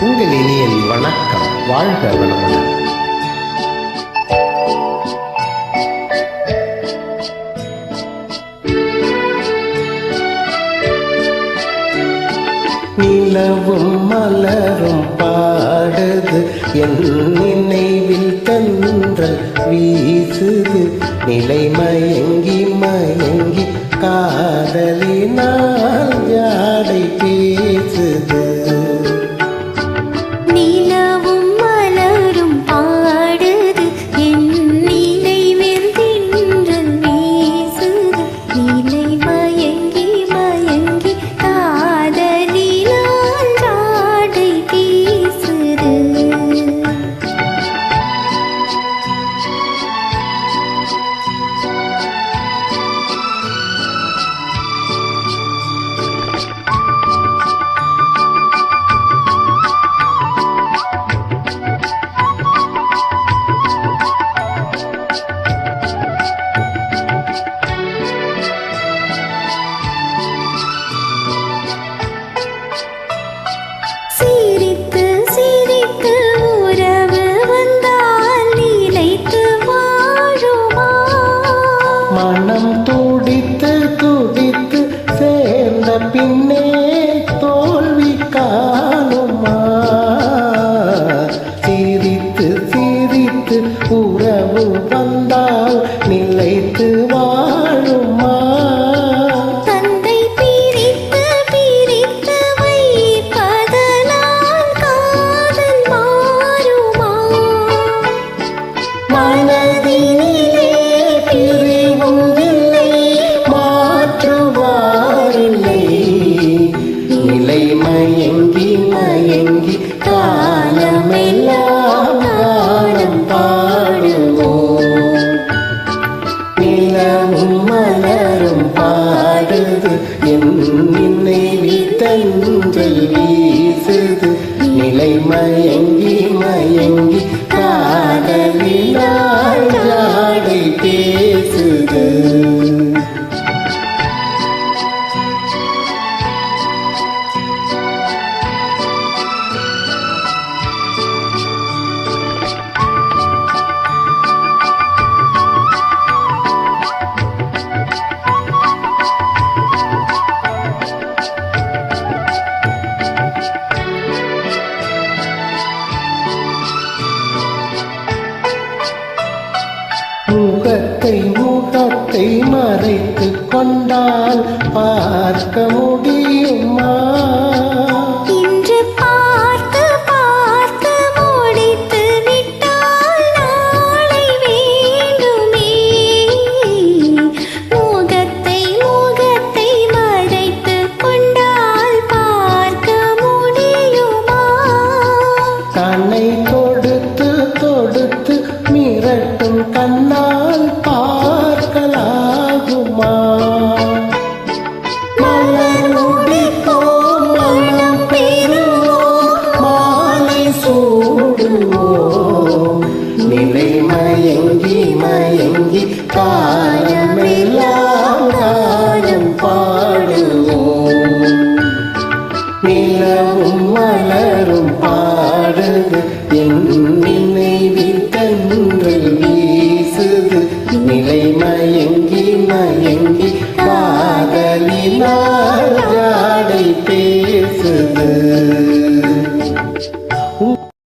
உங்கள் இனியல் வணக்கம். வாழ்க வளமுடன். நிலவும் மலரும் பாடுது. என் நினைவில் தன்றல் வீசுது. நிலை மயங்கி மயங்கி காதலினார். பின்னே தோல்வி காணுமா? சிரித்து சிரித்து உறவு வந்தால் நிலைத்து வாழுமா? மனதினே நெஞ்சை வீசுது. நிலை மயங்கி மயங்கி ஊகத்தை மறைத்து கொண்டால் பார்க்க முடியுமா My. காதலினார் ஜாடை பேசுது.